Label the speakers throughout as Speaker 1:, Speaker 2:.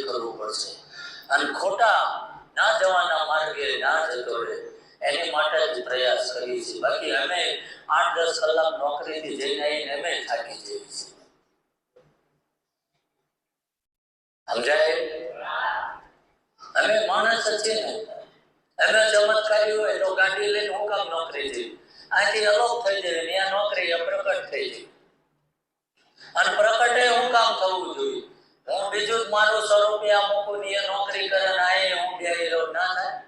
Speaker 1: કરવું પડશે. અને ખોટા ના જવાના માર્ગે ના જતો રહે. એની માટે જ પ્રયાસ કરીએ છીએ. બાકી અમે આઠ દસ કલાક નોકરીથી જઈને અમે થાકી જઈએ સમજાય? અમે માણસ છીએ ને. અમે ચમત્કારી હોય તો ગાડી લઈને હું કામ નોકરી જઈએ આથી અલોપ થઈ જાય ત્યાં નોકરી અપ્રકટ થઈ જાય અને પ્રકટે હું કામ થવું જોઈએ? હું બીજું મારું સ્વરૂપે રૂપિયા મૂકું નોકરી કરે ને હું બે રહ્યો ના થાય.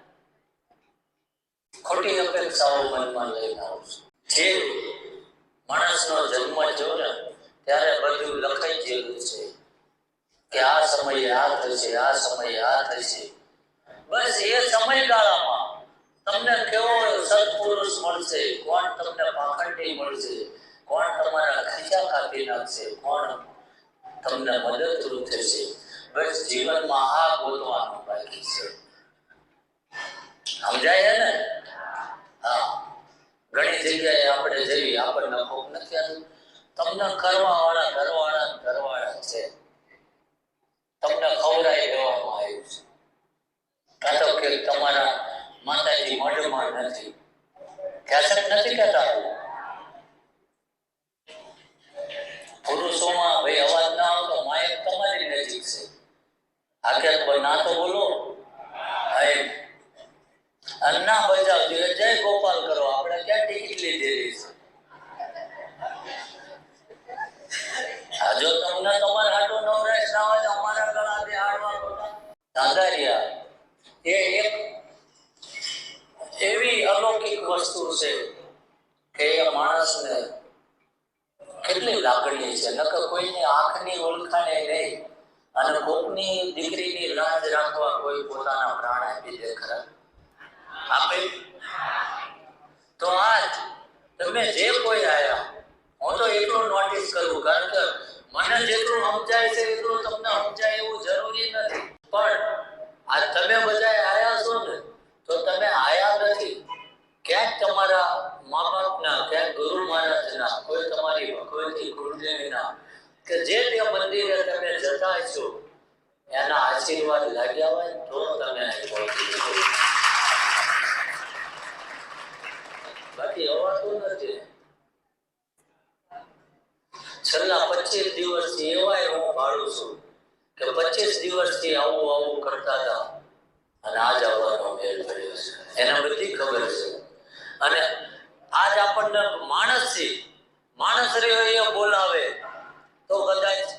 Speaker 1: ખોટી અપેક્ષાઓ મનમાં લઈને આવું જે માણસનો જન્મ જો ને, ત્યારે બધું લખાઈ ગયેલું છે કે આ સમયે આ થશે, આ સમયે આ થશે. બસ એ સમયગાળામાં તમને કેવો સત્પુરુષ મળશે, કોણ તમને પાખંડી મળશે, કોણ તમારા ખીચા કાપી નાખશે, કોણ તમને મદદરૂપ થશે. બસ જીવનમાં આ બાકી છે. સમજાય ને? હા. ઘણી જગ્યાએ આપણે જઈએ આપણને ભોગ નથી આવતું. તમને કરવા વાળા ઘરવાળા ઘરવાળા છે. તમને ખવડાવી દેવામાં આવ્યું છે. કાં તો કે તમારા માતાજી મઢમાં નથી. ખ્યાલ નથી કહેતા? આગળ કોઈ ના તો બોલો. અને ના બજાવજો જય ગોપાલ કરો. આપણે ક્યાં ટિકિટ લીધેલી છે? જો તમને તમારે હાટો નવરાશ ના હોય અમારા ગળા બે હાડવા દાદારિયા એ એક એવી અલૌકિક વસ્તુ છે કે એ માણસને કેટલી લાગણી છે. નકર કોઈની આંખની ઓળખાણે નહીં. અને કોકની દીકરીની લાજ રાખવા કોઈ પોતાના પ્રાણ આપી દે ખરા? આપે? તો આજ તમે જે કોઈ આયા, હું તો એટલું નોટિસ કરું, કારણ કે મને જેટલું સમજાય છે એટલું તમને સમજાય એવું જરૂરી નથી. પણ આ તમે બધા આયા છો ને, તો તમે આયા નથી. ક્યાંક તમારા મા બાપના, ક્યાંક ગુરુ મહારાજના, કોઈ તમારી ભગવતી ગુરુદેવીના કે જે તે મંદિરે તમે જતા છો, એના આશીર્વાદ લાગ્યા હોય તો તમે. બાકી અવાતું નથી. છેલ્લા પચીસ દિવસથી એવાય હું ભાડું છું કે પચીસ દિવસથી આવું આવું કરતા હતા. અને આજ આવવાનો મેળ પડ્યો છે. એને બધી ખબર છે. અને આજ આપણને માણસ છે. માણસ રહ્યો એ બોલાવે. તો કદાચ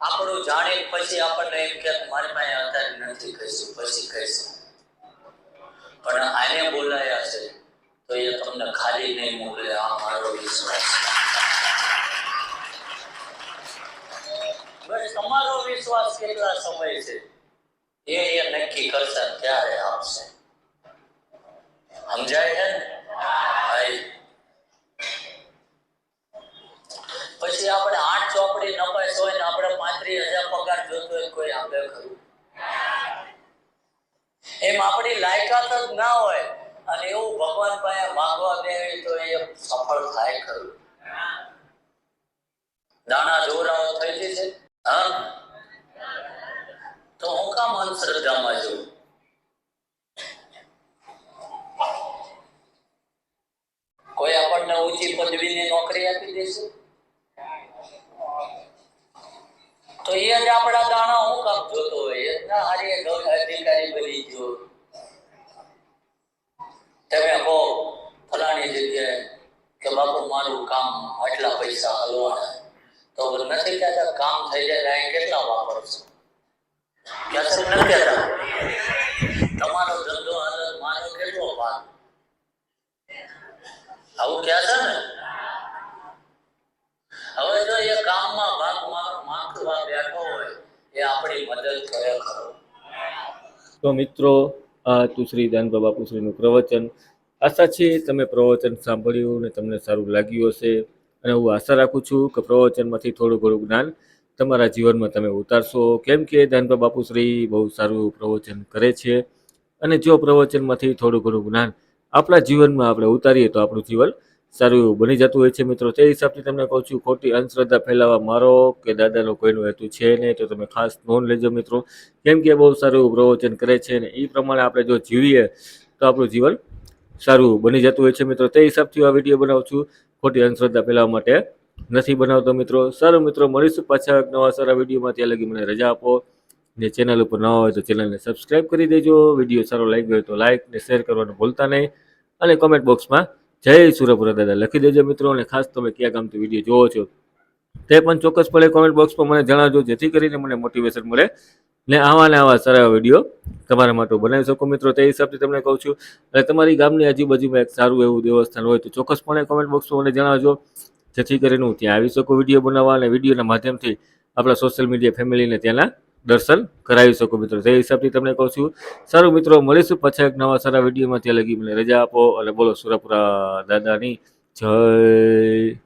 Speaker 1: આપણું જાણી પછી આપણને એમ કે મારી પાસે અત્યારે નથી, કહીશું, પછી કહીશું. પણ આને બોલાયા છે, તો એ તમને ખાલી નહીં મોકલે આ મારો વિશ્વાસ તમારો વિશ્વાસ કેટલા સમય છે? એ એ નક્કી કરશે ત્યારે આપશે સમજાય છે હાય. પછી આપણે આઠ ચોપડી નપાસ હોય આપણે પાંત્રીસ હજાર પગાર જોતો હોય કોઈ આપે ખરું. એમ આપણી લાયકાત જ ના હોય અને એવું ભગવાન પાસે માંગવા દેવી તો એ સફળ થાય ખરું. દાણા જોરાઓ થઈ જશે હા? તો હું કામ અંધશ્રદ્ધામાં છું? કોઈ આપણને ઊંચી પદવીની નોકરી આપી દેશે તો પૈસા હલવાના. તો નથી કામ થઈ જાય અહીં કેટલા વાપરશો? કહેતા તમારો ધંધો મારો કેટલો ભાગ? આવું કે છે ને હવે જો એ કામમાં ભાગ મા- માંગવા બેઠો હોય
Speaker 2: તો મિત્રો, આ હતું શ્રી દાનબા બાપુશ્રીનું પ્રવચન. આશા છે તમે પ્રવચન સાંભળ્યું અને તમને સારું લાગ્યું હશે. અને હું આશા રાખું છું કે પ્રવચનમાંથી થોડું ઘણું જ્ઞાન તમારા જીવનમાં તમે ઉતારશો. કેમ કે દાનબા બાપુશ્રી બહુ સારું પ્રવચન કરે છે. અને જો પ્રવચનમાંથી થોડું ઘણું જ્ઞાન આપણા જીવનમાં આપણે ઉતારીએ તો આપણું જીવન સારું બની જતું હોય છે મિત્રો. તે હિસાબથી તમને કહું છું, ખોટી અંધશ્રદ્ધા ફેલાવવા મારો કે દાદાનો કોઈનો હેતુ છે નહીં, તો તમે ખાસ નોંધ લેજો મિત્રો. કેમ કે બહુ સારું એવું પ્રવચન કરે છે અને એ પ્રમાણે આપણે જો જીવીએ, તો આપણું જીવન સારું બની જતું હોય છે મિત્રો. તે હિસાબથી આ વીડિયો બનાવું છું. ખોટી અંધશ્રદ્ધા ફેલાવવા માટે નથી બનાવતો મિત્રો. સારું મિત્રો, મળીશું પાછા એક નવા સારા વિડીયોમાં. ત્યાં લગી મને રજા આપો. ને ચેનલ ઉપર ન હોય તો ચેનલને સબસ્ક્રાઈબ કરી દેજો. વીડિયો સારો લાગ્યો હોય તો લાઇક ને શેર કરવાનું ભૂલતા નહીં. અને કોમેન્ટ બોક્સમાં જય સુરપુરા દાદા. લખી દેજો મિત્રો અને ખાસ તમે કયા ગામથી વીડિયો જોવો છો તે પણ ચોક્કસપણે કોમેન્ટ બોક્સમાં મને જણાવજો, જેથી કરીને મને મોટિવેશન મળે ને આવા ને આવા સારા વીડિયો તમારા માટે બનાવી શકો. મિત્રો, તે હિસાબથી તમને કહું છું અને તમારી ગામની આજુબાજુમાં એક સારું એવું દેવસ્થાન હોય તો ચોક્કસપણે કોમેન્ટ બોક્સમાં મને જણાવજો, જેથી કરીને હું ત્યાં આવી શકું વીડિયો બનાવવા અને વિડીયોના માધ્યમથી આપણા સોશિયલ મીડિયા ફેમિલીને ત્યાંના દર્શન કરાવી શકું મિત્રો. તે હિસાબથી તમને કહું છું, સારું મિત્રો, મળીશું પાછા એક નવા સારા વિડીયોમાં. ત્યાં લગી મને રજા આપો અને બોલો સુરપુરા દાદાની જય.